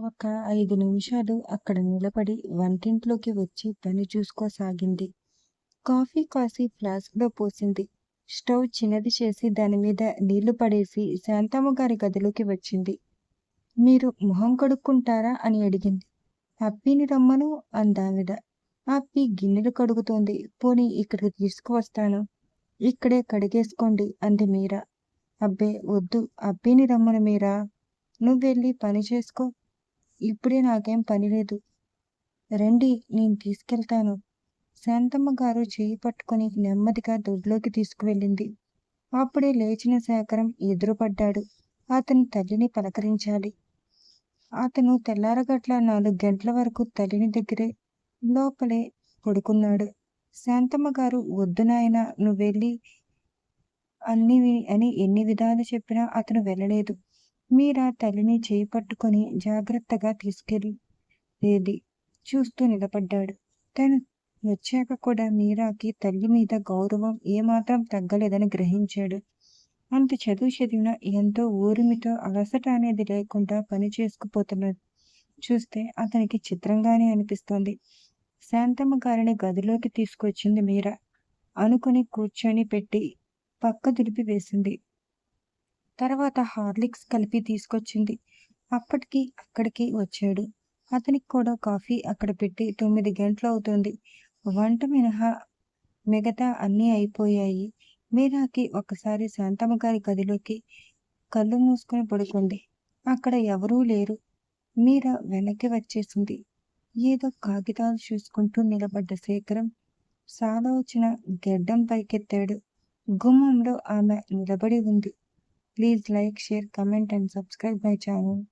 ఒక ఐదు నిమిషాలు అక్కడ నిలబడి వంటింట్లోకి వచ్చి పని చూసుకోసాగింది. కాఫీ కాసి ఫ్లాస్క్‌లో పోసింది. స్టవ్ చిన్నది చేసి దాని మీద నీళ్ళు పడేసి శాంతమ్మ గారి గదిలోకి వచ్చింది. మీరు మొహం కడుక్కుంటారా? అని అడిగింది. అప్పిని రమ్మను అందావిడ. అప్పి గిన్నెలు కడుగుతోంది. పోనీ ఇక్కడికి తీసుకువస్తాను. ఇక్కడే కడిగేసుకోండి అంది మీరా. అబ్బే వద్దు అప్పిని రమ్మను మీరా. నువ్వెళ్ళి పని చేసుకో. ఇప్పుడే నాకేం పని లేదు రండి నేను తీసుకెళ్తాను. శాంతమ్మగారు చేయి పట్టుకుని నెమ్మదిగా దొడ్లోకి తీసుకువెళ్ళింది. అప్పుడే లేచిన శేఖరం ఎదురుపడ్డాడు. అతని తల్లిని పలకరించాలి. అతను తెల్లారగట్ల నాలుగు గంటల వరకు తల్లిని దగ్గరే లోపలే పడుకున్నాడు. శాంతమ్మగారు వద్దు నాయనా నువ్వెళ్ళి అన్ని అని ఎన్ని విధాలు చెప్పినా అతను వెళ్ళలేదు. మీరా తల్లిని చేయి పట్టుకొని జాగ్రత్తగా తీసుకెళ్ళేది చూస్తూ నిలబడ్డాడు. తను వచ్చాక కూడా మీరాకి తల్లి మీద గౌరవం ఏమాత్రం తగ్గలేదని గ్రహించాడు. అంత చదువు చదివిన ఎంతో ఊరిమితో అలసట అనేది లేకుండా పని చేసుకుపోతున్నారు చూస్తే అతనికి చిత్రంగానే అనిపిస్తోంది. శాంతమ్మ గారిని గదిలోకి తీసుకొచ్చింది మీరా. అనుకుని కూర్చొని పెట్టి పక్క దులిపి వేసింది. తర్వాత హార్లిక్స్ కలిపి తీసుకొచ్చింది. అప్పటికి అక్కడికి వచ్చాడు. అతనికి కూడా కాఫీ అక్కడ పెట్టి తొమ్మిది గంటలు అవుతుంది వంట మినహా మిగతా అన్నీ అయిపోయాయి. మీరాకి ఒక్కసారి శాంతమ్మగారి గదిలోకి కళ్ళు మూసుకుని పడుకుంది. అక్కడ ఎవరూ లేరు. మీరా వెనక్కి వచ్చేసింది. ఏదో కాగితాలు చూసుకుంటూ నిలబడ్డ శేఖరం సాలోచన గెడ్డం పైకెత్తాడు. గుమ్మంలో ఆమె నిలబడి ఉంది. Please like, share, comment and subscribe my channel.